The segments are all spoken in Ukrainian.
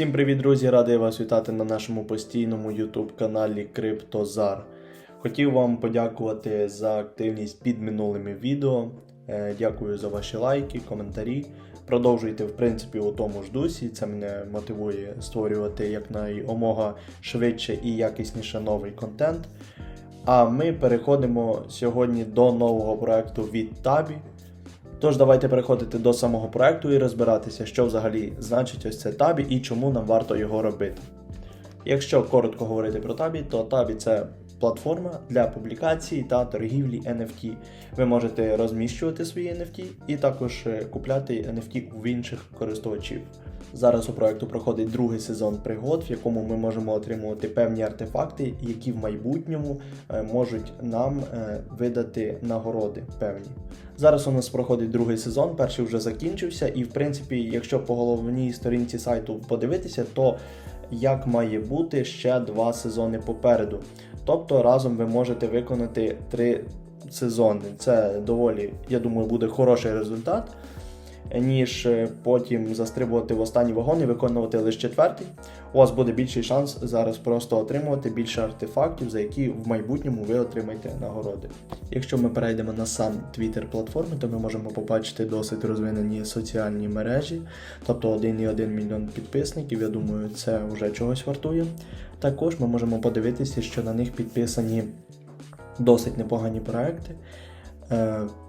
Всім привіт, друзі! Радий вас вітати на нашому постійному YouTube каналі Криптозар. Хотів вам подякувати за активність під минулими відео. Е, Дякую за ваші лайки, коментарі. Продовжуйте, в принципі, у тому ж дусі. Це мене мотивує створювати якнаймога швидше і якісніше новий контент. А ми переходимо сьогодні до нового проекту від Табі. Тож давайте переходити до самого проекту і розбиратися, що взагалі значить ось це табі і чому нам варто його робити. Якщо коротко говорити про табі, то табі це платформа для публікації та торгівлі NFT. Ви можете розміщувати свої NFT і також е, купляти NFT в інших користувачів. Зараз у проекту проходить другий сезон пригод, в якому ми можемо отримувати певні артефакти, які в майбутньому е, можуть нам е, видати нагороди певні. Зараз у нас проходить другий сезон, перший вже закінчився, і в принципі, якщо по головній сторінці сайту подивитися, то як має бути ще два сезони попереду. Тобто разом ви можете виконати три сезони. Це доволі, я думаю, буде хороший результат, ніж е, потім застрибувати в останній вагон і виконувати лише четвертий. У вас буде більший шанс зараз просто отримувати більше артефактів, за які в майбутньому ви отримаєте нагороди. Якщо ми перейдемо на сам Twitter платформи, то ми можемо побачити досить розвинені соціальні мережі, тобто 1,1 мільйон підписників. Я думаю, це вже чогось вартує. Також ми можемо подивитися, що на них підписані досить непогані проекти,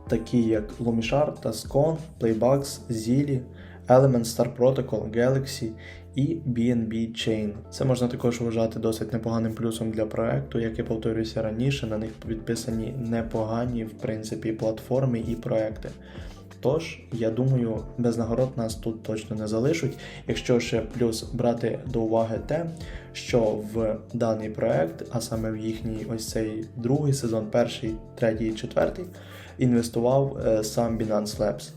такі як Lumishar, Tascon, Playbugs, Zilli, Element Star Protocol, Galaxy і BNB Chain. Це можна також вважати досить непоганим плюсом для проекту, як я повторюся раніше, на них підписані непогані в принципі платформи і проекти. Тож, я думаю, без нагород нас тут точно не залишать. Якщо ще плюс брати до уваги те, що в даний проект, а саме в їхній ось цей другий сезон, перший, третій четвертий, інвестував е, сам Binance Labs.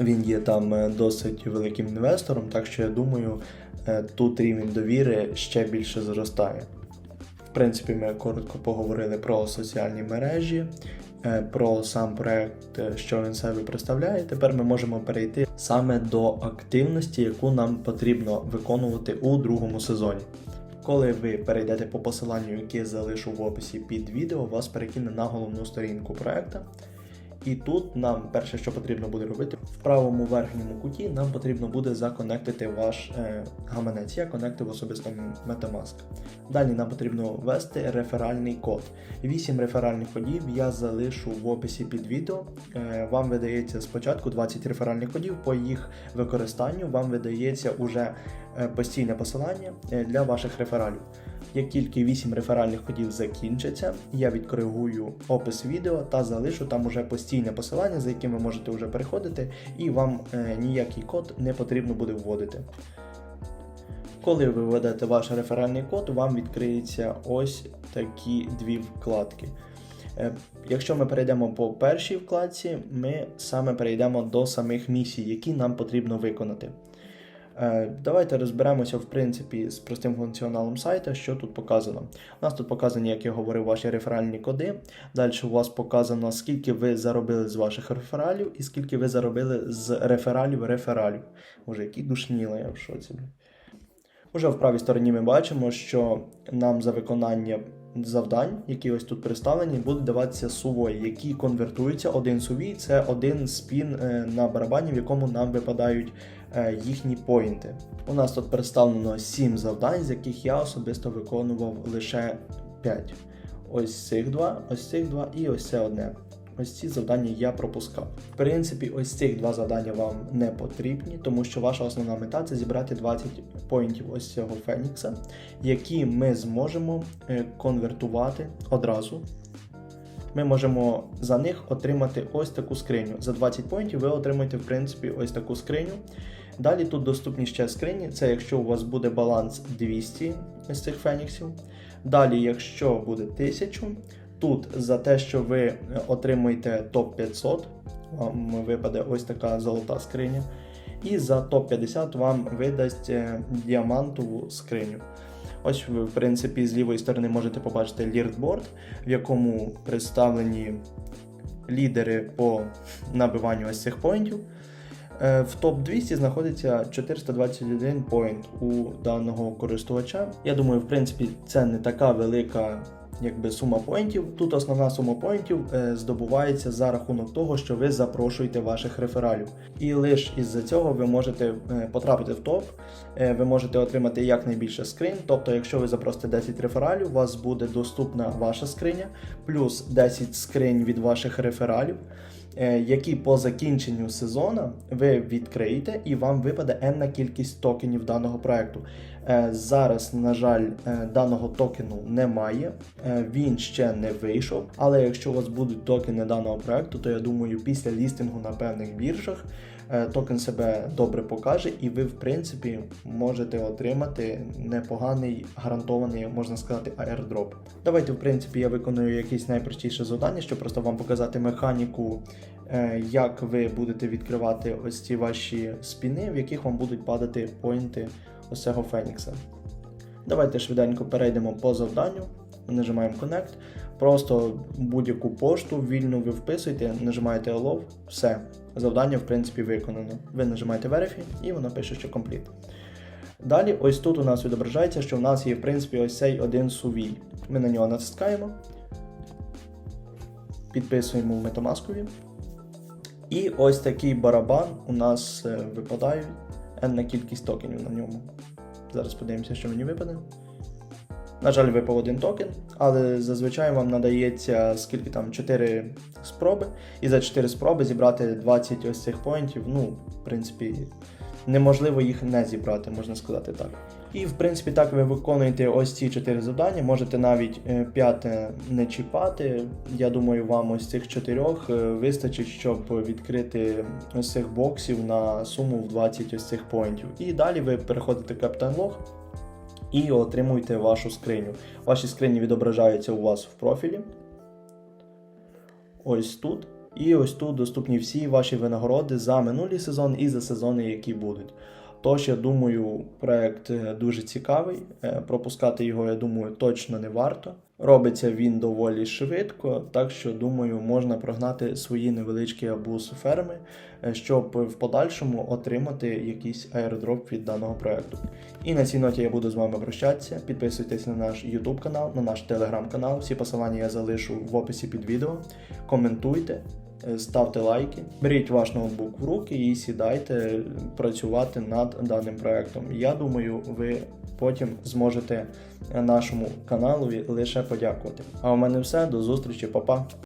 Він є там е, досить великим інвестором, так що я думаю, е, тут рівень довіри ще більше зростає. В принципі, ми коротко поговорили про соціальні мережі, про сам проект, е, що він себе представляє. Тепер ми можемо перейти саме до активності, яку нам потрібно виконувати у другому сезоні. Коли ви перейдете по посиланню, яке залишу в описі під відео, вас перекине на головну сторінку проекту. І тут нам перше, що потрібно буде робити, в правому верхньому куті нам потрібно буде законектити ваш е, гаманець. Я конектив особисто Metamask. Далі нам потрібно ввести реферальний код. Вісім реферальних кодів я залишу в описі під відео. Е, вам видається спочатку 20 реферальних кодів, по їх використанню вам видається уже е, постійне посилання е, для ваших рефералів. Як тільки 8 реферальних кодів закінчаться, я відкоригую опис відео та залишу там уже постійне посилання, за яким ви можете вже переходити, і вам е, ніякий код не потрібно буде вводити. Коли ви введете ваш реферальний код, вам відкриються ось такі дві вкладки. Е, Якщо ми перейдемо по першій вкладці, ми саме перейдемо до самих місій, які нам потрібно виконати. Е, Давайте розберемося в принципі з простим функціоналом сайта, що тут показано. У нас тут показані, як я говорив, ваші реферальні коди. Далі у вас показано, скільки ви заробили з ваших рефералів і скільки ви заробили з рефералів рефералів. Уже які душніли, я в шоці. Уже в правій стороні ми бачимо, що нам за виконання завдань, які ось тут представлені, будуть даватися сувої, які конвертуються. Один сувій це один спін е, на барабані, в якому нам випадають їхні поінти. У нас тут представлено 7 завдань, з яких я особисто виконував лише 5. Ось цих два, ось цих два і ось це одне. Ось ці завдання я пропускав. В принципі, ось цих два завдання вам не потрібні, тому що ваша основна мета це зібрати 20 поінтів ось цього Фенікса, які ми зможемо е, конвертувати одразу. Ми можемо за них отримати ось таку скриню. За 20 поінтів ви отримаєте, в принципі, ось таку скриню. Далі тут доступні ще скрині, це якщо у вас буде баланс 200 з цих феніксів. Далі, якщо буде 1000, тут за те, що ви отримуєте топ-500, вам випаде ось така золота скриня. І за топ-50 вам видасть е, діамантову скриню. Ось ви, в принципі, з лівої сторони можете побачити лірдборд, в якому представлені лідери по набиванню ось цих поінтів. Е, В топ 200 знаходиться 421 поінт у даного користувача. Я думаю, в принципі, це не така велика якби, сума поінтів. Тут основна сума поінтів е, здобувається за рахунок того, що ви запрошуєте ваших рефералів. І лише із-за цього ви можете е, потрапити в топ, ви можете отримати якнайбільше скринь. Тобто, якщо ви запросите 10 рефералів, у вас буде доступна ваша скриня, плюс 10 скринь від ваших рефералів які по закінченню сезону ви відкриєте і вам випаде енна кількість токенів даного проекту. Е, Зараз, на жаль, е, даного токену немає, е, він ще не вийшов. Але якщо у вас будуть токени даного проекту, то я думаю, після лістингу на певних біржах е, токен себе добре покаже, і ви, в принципі, можете отримати непоганий гарантований, можна сказати, аердроп. Давайте, в принципі, я виконую якісь найпростіше завдання, щоб просто вам показати механіку, е, як ви будете відкривати ось ці ваші спіни, в яких вам будуть падати поінти ось цього Фенікса. Давайте швиденько перейдемо по завданню, нажимаємо Connect. Просто будь-яку пошту вільну ви вписуєте, нажимаєте Allow, все. Завдання, в принципі, виконано. Ви нажимаєте Verify і воно пише, що Complete. Далі, ось тут у нас відображається, що в нас є, в принципі, ось цей один сувій. Ми на нього натискаємо, підписуємо в Metamask. І ось такий барабан у нас е, випадає енна кількість токенів на ньому. Зараз подивимося, що мені випаде. На жаль, випав один токен, але зазвичай вам надається скільки там 4 спроби, і за 4 спроби зібрати 20 ось цих поінтів. Ну, в принципі, неможливо їх не зібрати, можна сказати так. І в принципі так ви виконуєте ось ці 4 завдання. Можете навіть е, п'яте не чіпати. Я думаю, вам ось цих чотирьох е, вистачить, щоб відкрити ось цих боксів на суму в 20 ось цих поінтів. І далі ви переходите в Captain Log і отримуєте вашу скриню. Ваші скрині відображаються у вас в профілі. Ось тут. І ось тут доступні всі ваші винагороди за минулий сезон і за сезони, які будуть. Тож, я думаю, проект е, дуже цікавий. Е, Пропускати його, я думаю, точно не варто. Робиться він доволі швидко, так що думаю, можна прогнати свої невеличкі абуз ферми, е, щоб в подальшому отримати якийсь аеродроп від даного проекту. І на цій ноті я буду з вами прощатися. Підписуйтесь на наш YouTube канал, на наш телеграм канал. Всі посилання я залишу в описі під відео. Коментуйте. Е, Ставте лайки, беріть ваш ноутбук в руки і сідайте працювати над даним проектом. Я думаю, ви потім зможете нашому каналові лише подякувати. А у мене все. До зустрічі, па-па!